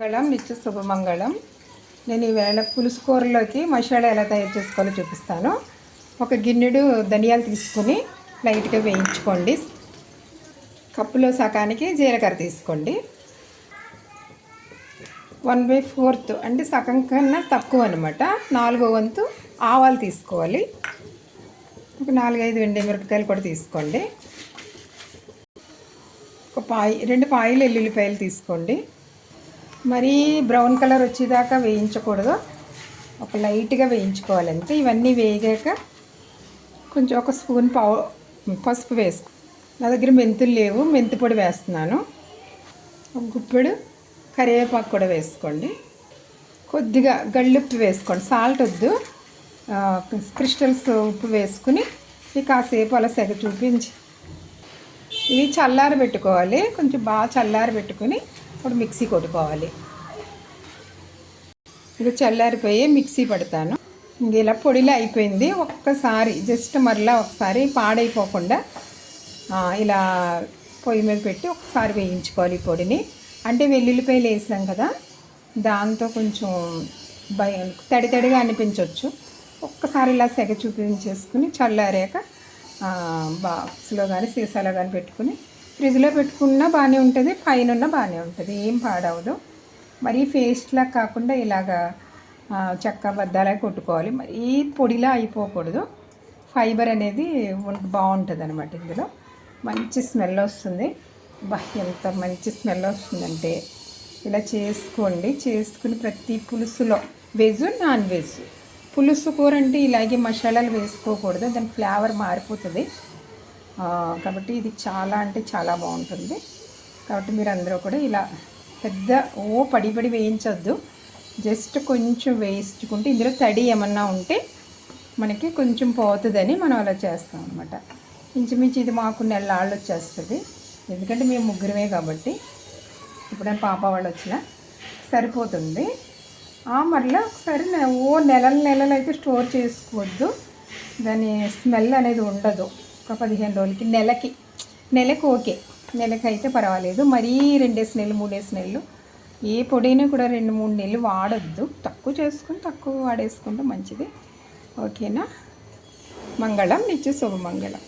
మంగళం నిత్య శుభమంగళం నేను ఈవేళ పులుసు కూరలోకి మసాలా ఎలా తయారు చేసుకోవాలో చూపిస్తాను. ఒక గిన్నెడు ధనియాలు తీసుకొని లైట్గా వేయించుకోండి. కప్పులో సగానికి జీలకర్ర తీసుకోండి. వన్ బై ఫోర్త్ అంటే సగం కన్నా తక్కువ అనమాట నాలుగో వంతు ఆవాలు తీసుకోవాలి. ఒక నాలుగైదు వెండి మిరపకాయలు కూడా తీసుకోండి. ఒక పాయి రెండు పాయలు ఎల్లుల్లిపాయలు తీసుకోండి. మరీ బ్రౌన్ కలర్ వచ్చేదాకా వేయించకూడదు. ఒక లైట్గా వేయించుకోవాలి అంతే ఇవన్నీ వేగాక కొంచెం ఒక స్పూన్ పావు పసుపు వేసుకో. నా దగ్గర మెంతులు లేవు. మెంతి పొడి వేస్తున్నాను. ఒక గుప్పెడు కరివేపాకు కూడా వేసుకోండి. కొద్దిగా గళ్ళుప్పు వేసుకోండి. సాల్ట్ వద్దు. క్రిస్టల్స్ ఉప్పు వేసుకుని ఇవి కాసేపు అలా సెగ చూపించి. ఇవి చల్లారి పెట్టుకోవాలి కొంచెం బాగా చల్లారి పెట్టుకుని ఇప్పుడు మిక్సీ కొట్టుకోవాలి. ఇక చల్లారిపోయి మిక్సీ పడతాను. ఇలా పొడిలా అయిపోయింది. ఒక్కసారి జస్ట్ మరలా ఒకసారి పాడైపోకుండా ఇలా పొయ్యి మీద పెట్టి ఒకసారి వేయించుకోవాలి పొడిని. అంటే వెల్లుల్లిపాయలు వేసాం కదా దాంతో కొంచెం భయం తడి తడిగా అనిపించవచ్చు ఒక్కసారి ఇలా సెగ చూపించేసుకుని చల్లారాక బాక్స్లో కానీ సీసాలో కానీ పెట్టుకుని ఫ్రిడ్జ్లో పెట్టుకున్నా బాగానే ఉంటుంది పైన ఉన్నా బాగానే ఉంటుంది ఏం పాడవదు. మరీ పేస్ట్లా కాకుండా ఇలాగా ఆ, చెక్క బద్దలా కొట్టుకోవాలి. మరీ పొడిలా అయిపోకూడదు. ఫైబర్ అనేది బాగుంటుంది అనమాట ఇందులో. మంచి స్మెల్ వస్తుంది. బా ఎంత మంచి స్మెల్ వస్తుందంటే ఇలా చేసుకోండి. చేసుకుని ప్రతి పులుసులో వెజ్ నాన్ వెజ్. పులుసు కూర అంటే ఇలాగే మసాలాలు వేసుకోకూడదు. దాని ఫ్లేవర్ మారిపోతుంది. కాబట్టి ఇది చాలా అంటే చాలా బాగుంటుంది. కాబట్టి మీరు అందరూ కూడా ఇలా పెద్ద ఓ పడి పడి వేయించొద్దు. జస్ట్ కొంచెం వేయించుకుంటే ఇందులో తడి ఏమన్నా ఉంటే మనకి కొంచెం పోతుందని మనం అలా చేస్తాం అనమాట ఇంచుమించు ఇది మాకు నెలలాళ్ళు వచ్చేస్తుంది. ఎందుకంటే మేము ముగ్గురమే కాబట్టి. ఇప్పుడు పాప వాళ్ళు వచ్చినా. సరిపోతుంది. ఆ, మరలా ఒకసారి ఓ నెలల నెలలు అయితే స్టోర్ చేసుకోవద్దు. దాని స్మెల్ అనేది ఉండదు. ఒక పదిహేను రోజులకి నెలకి నెలకు ఓకే. నెలకి అయితే పర్వాలేదు. మరీ రెండేసి నెలలు మూడేసి నెలలు ఏ పొడిని కూడా రెండు మూడు నెలలు వాడొద్దు. తక్కువ చేసుకుని తక్కువ వాడేసుకుంటే మంచిది. ఓకేనా? మంగళం నిత్య శుభమంగళం